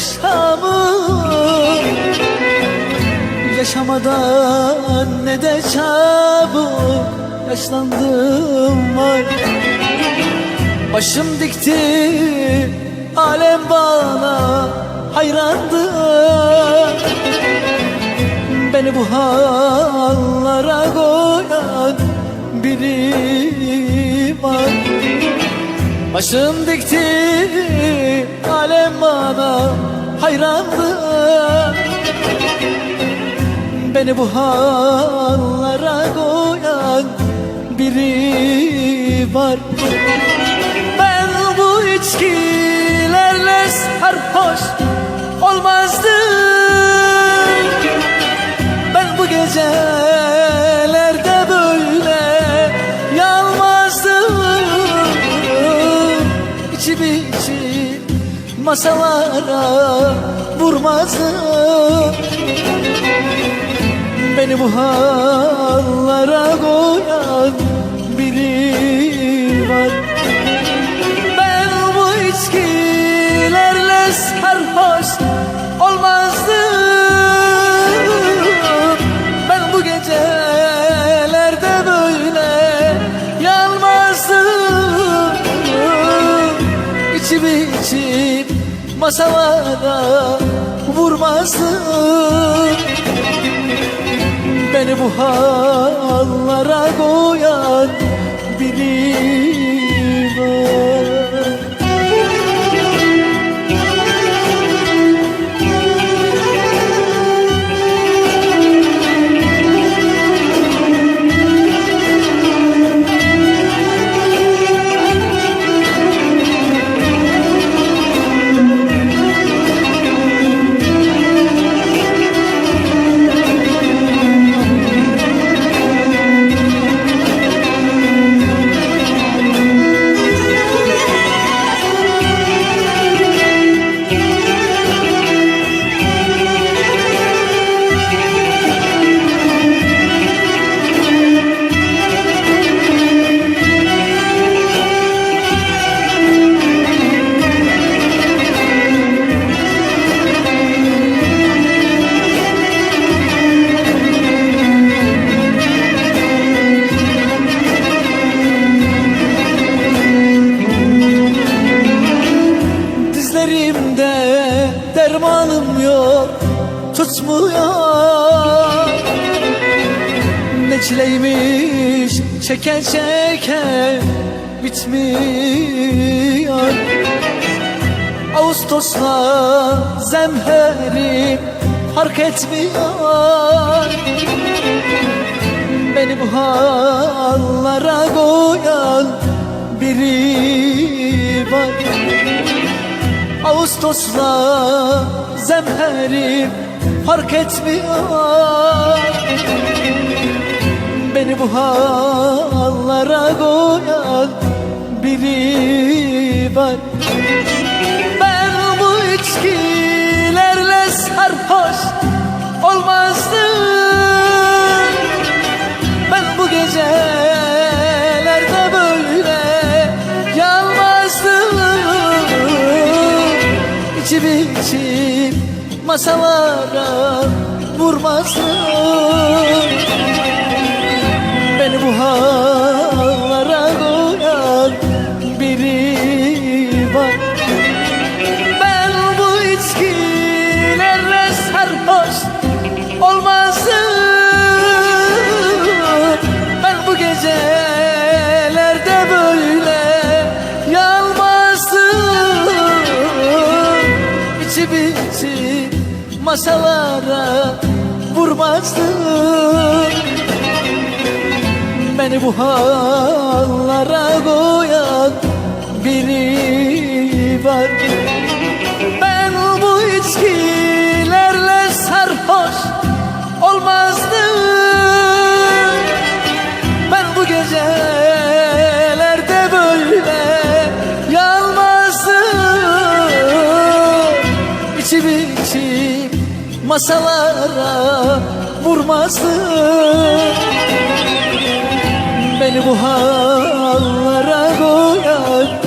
belli ne de akşamı Yaşamadan ne de çabuk yaşlandım var. Başım dikti alem bana hayrandı. Beni bu hallara koyan biri var Başım dikti alem bana hayrandı Beni bu hallara koyan biri var. Ben bu içkilerle sarhoş olmazdım masalara vurmazdım Beni bu hallara koyan biri var. Ben bu içkilerle sarhoş masalara vurmazdım Beni bu hallara koyan biri çileymiş çeken çeken bitmiyor. Ağustosla zemherim fark etmiyor. Beni bu hallara koyan biri var. Ağustosla zemherim fark etmiyor Beni bu hallara koyan biri var. Ben bu içkilerle sarhoş olmazdım. Ben bu gecelerde böyle yalmazdım İçim içim masalara vurmazdım masalara vurmazdım Beni bu hallara koyan biri var masalara vurmazdım Beni bu hallara koyan